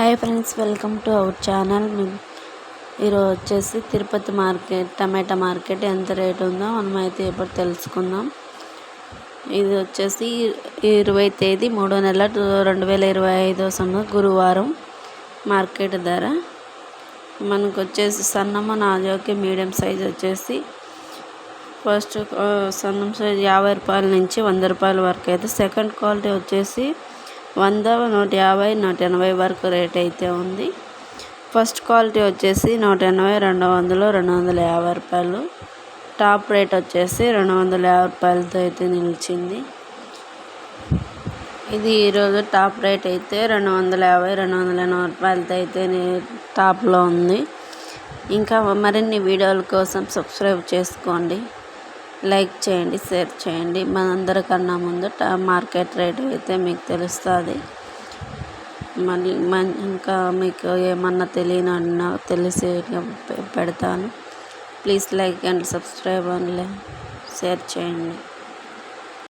Hi friends welcome to our channel. ఈరోజు వచ్చేసి Tirupati market టమాటా market ఎంత రేట్ ఉందో మనం అయితే ఇప్పుడు తెలుసుకుందాం. ఇది వచ్చేసి ఇరవై తేదీ మూడో నెల రెండు వేల ఇరవై ఐదో సంవత్సరం గురువారం మార్కెట్ ధర. మనకు వచ్చేసి సన్నము నాజోకి మీడియం సైజ్ వచ్చేసి ఫస్ట్ సన్నం సైజ్ యాభై రూపాయల నుంచి వంద రూపాయల వరకు అయితే సెకండ్ క్వాలిటీ వచ్చేసి వంద నూట యాభై నూట ఎనభై వరకు రేట్ అయితే ఉంది. ఫస్ట్ క్వాలిటీ వచ్చేసి నూట ఎనభై రెండు వందలు రెండు వందల యాభై రూపాయలు. టాప్ రేట్ వచ్చేసి రెండు వందల యాభై రూపాయలతో అయితే నిలిచింది. ఇది ఈరోజు టాప్ రేట్ అయితే రెండు వందల యాభై రెండు వందల ఎనభై రూపాయలతో అయితే టాప్లో ఉంది. ఇంకా మరిన్ని వీడియోల కోసం సబ్స్క్రైబ్ చేసుకోండి. లైక్ చేయండి షేర్ చేయండి. మనందరికన్నా ముందు మార్కెట్ రేట్ అయితే మీకు తెలుస్తుంది. మళ్ళీ ఇంకా మీకు ఏమన్నా తెలియనన్నా తెలిసి పెడతాను. Please like and subscribe and share చేయండి.